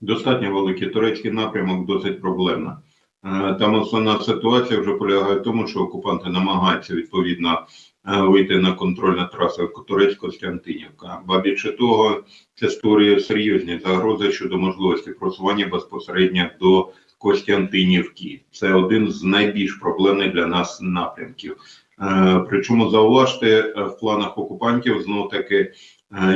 достатньо великий. Турецький напрямок досить проблемна. Е, Там основна ситуація вже полягає в тому, що окупанти намагаються відповідно е, вийти на контрольну трасу Турецько-Костянтинівка. Ба більше того, це створює серйозні загрози щодо можливості просування безпосередньо до Костянтинівки. Це один з найбільш проблемних для нас напрямків. Е, Причому зауважте в планах окупантів знов таки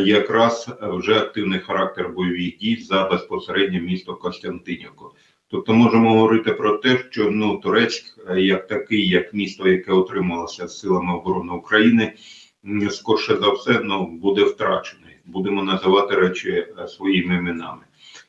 якраз е, вже активний характер бойових дій за безпосередньо місто Костянтинівку. Тобто можемо говорити про те, що ну Турецьк, е, як такий, як місто, яке отрималося силами оборони України, скорше за все, ну буде втрачений. Будемо називати речі е, своїми іменами.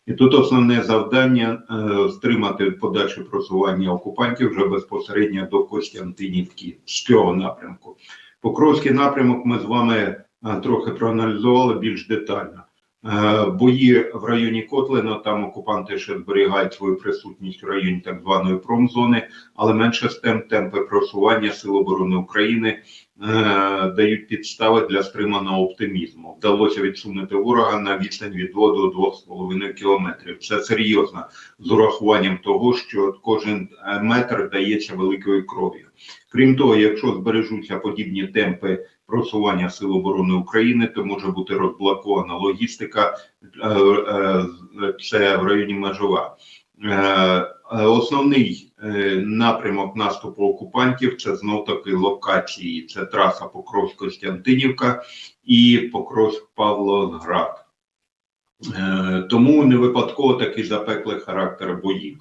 І тут основне завдання е, стримати подальше просування окупантів вже безпосередньо до Костянтинівки з цього напрямку. Покровський напрямок ми з вами е, трохи проаналізували більш детально. Е, Бої в районі Котлина, там окупанти ще зберігають свою присутність в районі так званої промзони, але менше з тем темпи просування Сил оборони України е, дають підстави для стриманого оптимізму. Вдалося відсунути ворога на відстань від 2 до 2,5 кілометрів. Це серйозно з урахуванням того, що кожен е, метр дається великою кров'ю. Крім того, якщо збережуться подібні темпи просування Сил оборони України, то може бути розблокована логістика. е, е, Це в районі Межова. Е, Основний напрямок наступу окупантів це знов таки локації. Це траса Покровськ-Костянтинівка і Покровськ-Павлоград. Е, Тому не випадково такий запеклий характер боїв.